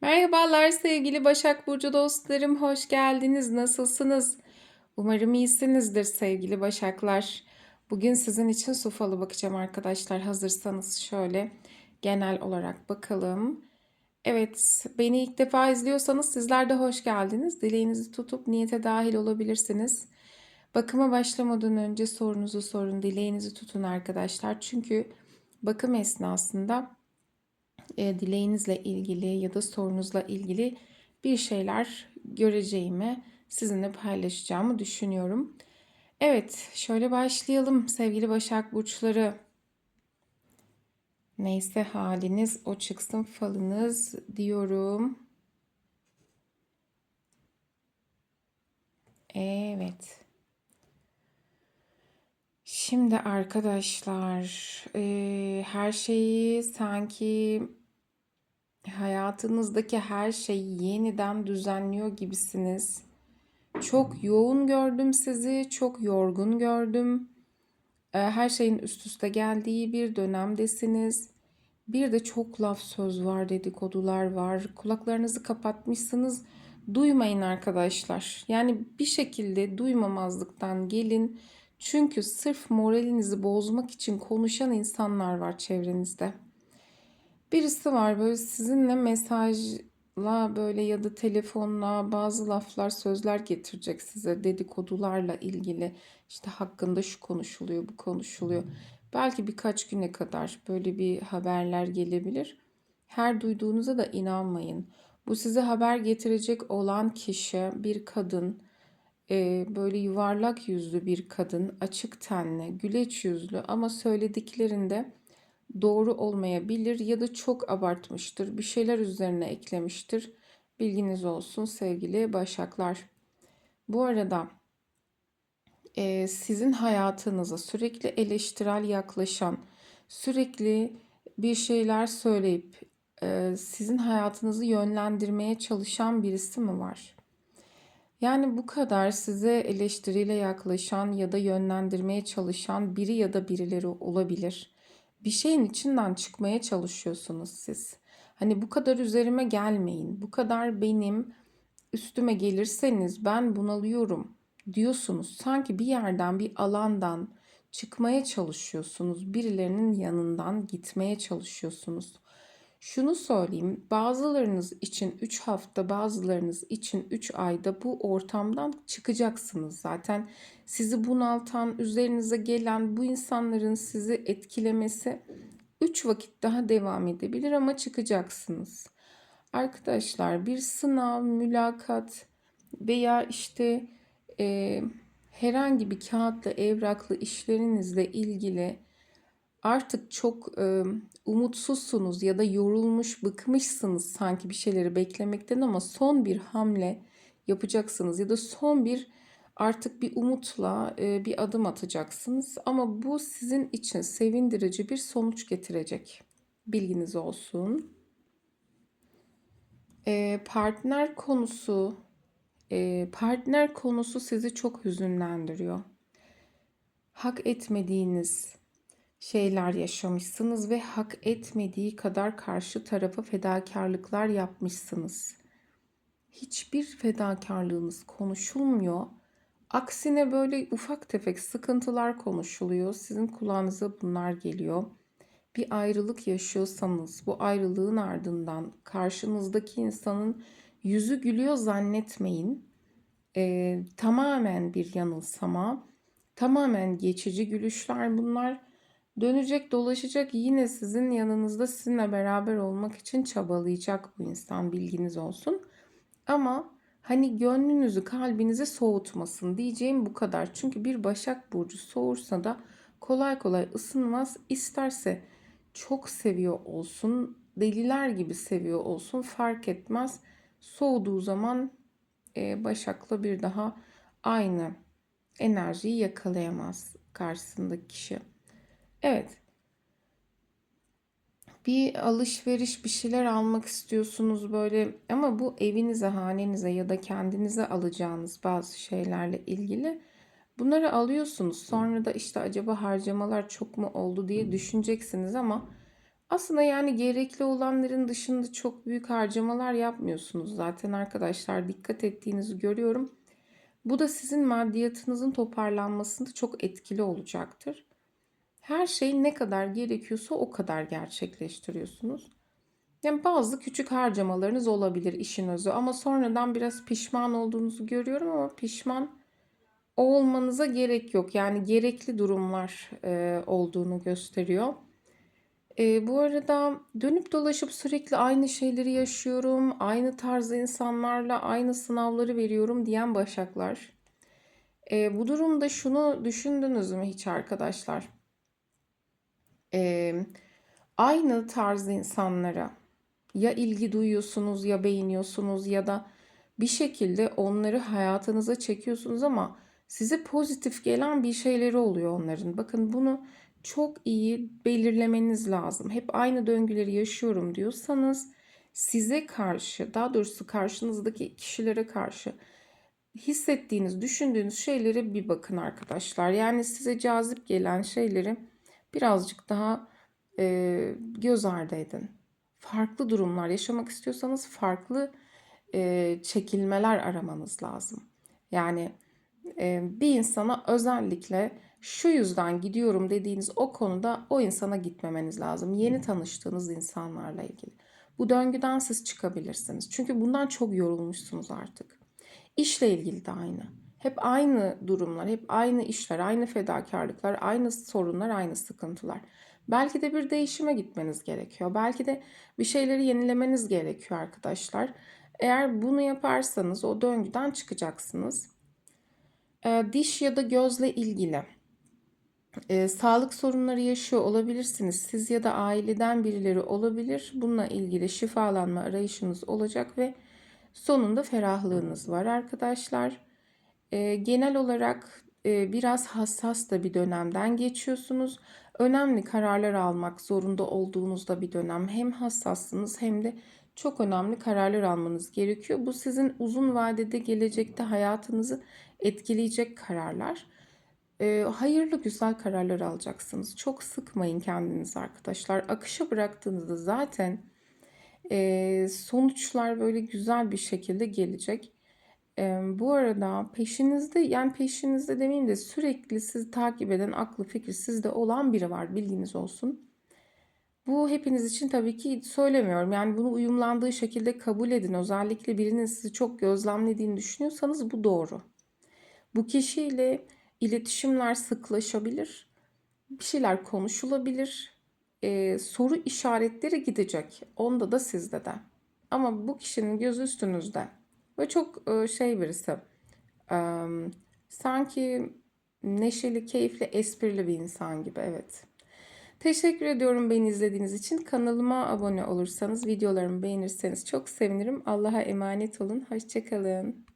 Merhabalar sevgili Başak Burcu dostlarım, hoş geldiniz. Nasılsınız? Umarım iyisinizdir sevgili Başaklar. Bugün sizin için su falı bakacağım arkadaşlar. Hazırsanız şöyle genel olarak bakalım. Evet, beni ilk defa izliyorsanız sizler de hoş geldiniz. Dileğinizi tutup niyete dahil olabilirsiniz. Bakıma başlamadan önce sorunuzu sorun, dileğinizi tutun arkadaşlar. Çünkü bakım esnasında e, dileğinizle ilgili ya da sorunuzla ilgili bir şeyler göreceğimi sizinle paylaşacağımı düşünüyorum. Evet, şöyle başlayalım sevgili Başak Burçları. Neyse haliniz o çıksın falınız diyorum. Evet. Şimdi arkadaşlar, e, her şeyi sanki hayatınızdaki her şeyi yeniden düzenliyor gibisiniz. Çok yoğun gördüm sizi, çok yorgun gördüm. E, Her şeyin üst üste geldiği bir dönemdesiniz. Bir de çok laf söz var, dedikodular var. Kulaklarınızı kapatmışsınız. Duymayın arkadaşlar. Yani bir şekilde duymamazlıktan gelin. Çünkü sırf moralinizi bozmak için konuşan insanlar var çevrenizde. Birisi var böyle sizinle mesajla böyle ya da telefonla bazı laflar sözler getirecek size dedikodularla ilgili işte hakkında şu konuşuluyor bu konuşuluyor. Belki birkaç güne kadar böyle bir haberler gelebilir. Her duyduğunuza da inanmayın. Bu size haber getirecek olan kişi bir kadın, e, böyle yuvarlak yüzlü bir kadın, açık tenli, güleç yüzlü ama söylediklerinde doğru olmayabilir ya da çok abartmıştır. Bir şeyler üzerine eklemiştir. Bilginiz olsun sevgili Başaklar. Bu arada e, sizin hayatınıza sürekli eleştirel yaklaşan, sürekli bir şeyler söyleyip e, sizin hayatınızı yönlendirmeye çalışan birisi mi var? Yani bu kadar size eleştiriyle yaklaşan ya da yönlendirmeye çalışan biri ya da birileri olabilir. Bir şeyin içinden çıkmaya çalışıyorsunuz siz. Hani bu kadar üzerime gelmeyin. Bu kadar benim üstüme gelirseniz ben bunalıyorum diyorsunuz. Sanki bir yerden, bir alandan çıkmaya çalışıyorsunuz. Birilerinin yanından gitmeye çalışıyorsunuz. Şunu söyleyeyim, bazılarınız için 3 hafta, bazılarınız için 3 ayda bu ortamdan çıkacaksınız zaten. Sizi bunaltan, üzerinize gelen bu insanların sizi etkilemesi 3 vakit daha devam edebilir ama çıkacaksınız. Arkadaşlar bir sınav, mülakat veya işte e, herhangi bir kağıtlı, evraklı işlerinizle ilgili artık çok e, umutsuzsunuz ya da yorulmuş, bıkmışsınız sanki bir şeyleri beklemekten ama son bir hamle yapacaksınız ya da son bir artık bir umutla e, bir adım atacaksınız ama bu sizin için sevindirici bir sonuç getirecek. Bilginiz olsun. E, partner konusu e, partner konusu sizi çok hüzünlendiriyor. Hak etmediğiniz şeyler yaşamışsınız ve hak etmediği kadar karşı tarafa fedakarlıklar yapmışsınız. Hiçbir fedakarlığınız konuşulmuyor. Aksine böyle ufak tefek sıkıntılar konuşuluyor. Sizin kulağınıza bunlar geliyor. Bir ayrılık yaşıyorsanız bu ayrılığın ardından karşınızdaki insanın yüzü gülüyor zannetmeyin. Ee, tamamen bir yanılsama, tamamen geçici gülüşler bunlar Dönecek dolaşacak yine sizin yanınızda sizinle beraber olmak için çabalayacak bu insan bilginiz olsun. Ama hani gönlünüzü kalbinizi soğutmasın diyeceğim bu kadar. Çünkü bir Başak Burcu soğursa da kolay kolay ısınmaz. İsterse çok seviyor olsun, deliler gibi seviyor olsun fark etmez. Soğuduğu zaman e, Başak'la bir daha aynı enerjiyi yakalayamaz karşısındaki kişi. Evet. Bir alışveriş bir şeyler almak istiyorsunuz böyle ama bu evinize, hanenize ya da kendinize alacağınız bazı şeylerle ilgili bunları alıyorsunuz. Sonra da işte acaba harcamalar çok mu oldu diye düşüneceksiniz ama Aslında yani gerekli olanların dışında çok büyük harcamalar yapmıyorsunuz zaten arkadaşlar. Dikkat ettiğinizi görüyorum. Bu da sizin maddiyatınızın toparlanmasında çok etkili olacaktır. Her şey ne kadar gerekiyorsa o kadar gerçekleştiriyorsunuz. Yani bazı küçük harcamalarınız olabilir işin özü ama sonradan biraz pişman olduğunuzu görüyorum ama pişman olmanıza gerek yok. Yani gerekli durumlar e, olduğunu gösteriyor. E, bu arada dönüp dolaşıp sürekli aynı şeyleri yaşıyorum, aynı tarzda insanlarla aynı sınavları veriyorum diyen başaklar. E, bu durumda şunu düşündünüz mü hiç arkadaşlar? E, aynı tarz insanlara ya ilgi duyuyorsunuz ya beğeniyorsunuz ya da bir şekilde onları hayatınıza çekiyorsunuz ama size pozitif gelen bir şeyleri oluyor onların. Bakın bunu çok iyi belirlemeniz lazım. Hep aynı döngüleri yaşıyorum diyorsanız size karşı, daha doğrusu karşınızdaki kişilere karşı hissettiğiniz, düşündüğünüz şeylere bir bakın arkadaşlar. Yani size cazip gelen şeyleri birazcık daha e, göz ardı edin. Farklı durumlar yaşamak istiyorsanız farklı e, çekilmeler aramanız lazım. Yani e, bir insana özellikle şu yüzden gidiyorum dediğiniz o konuda o insana gitmemeniz lazım. Yeni tanıştığınız insanlarla ilgili. Bu döngüden siz çıkabilirsiniz. Çünkü bundan çok yorulmuşsunuz artık. İşle ilgili de aynı. Hep aynı durumlar, hep aynı işler, aynı fedakarlıklar, aynı sorunlar, aynı sıkıntılar. Belki de bir değişime gitmeniz gerekiyor. Belki de bir şeyleri yenilemeniz gerekiyor arkadaşlar. Eğer bunu yaparsanız o döngüden çıkacaksınız. Ee, diş ya da gözle ilgili e, sağlık sorunları yaşıyor olabilirsiniz. Siz ya da aileden birileri olabilir. Bununla ilgili şifalanma arayışınız olacak ve sonunda ferahlığınız var arkadaşlar. E, genel olarak e, biraz hassas da bir dönemden geçiyorsunuz. Önemli kararlar almak zorunda olduğunuzda bir dönem. Hem hassassınız hem de çok önemli kararlar almanız gerekiyor. Bu sizin uzun vadede gelecekte hayatınızı etkileyecek kararlar. E, hayırlı güzel kararlar alacaksınız. Çok sıkmayın kendinizi arkadaşlar. Akışa bıraktığınızda zaten e, sonuçlar böyle güzel bir şekilde gelecek. Bu arada peşinizde yani peşinizde demeyeyim de sürekli sizi takip eden aklı fikri sizde olan biri var bilginiz olsun. Bu hepiniz için tabii ki söylemiyorum. Yani bunu uyumlandığı şekilde kabul edin. Özellikle birinin sizi çok gözlemlediğini düşünüyorsanız bu doğru. Bu kişiyle iletişimler sıklaşabilir. Bir şeyler konuşulabilir. Ee, soru işaretleri gidecek. Onda da sizde de. Ama bu kişinin gözü üstünüzde. Ve çok e, şey birisi. Sanki neşeli, keyifli, esprili bir insan gibi. Evet. Teşekkür ediyorum beni izlediğiniz için. Kanalıma abone olursanız, videolarımı beğenirseniz çok sevinirim. Allah'a emanet olun. Hoşçakalın.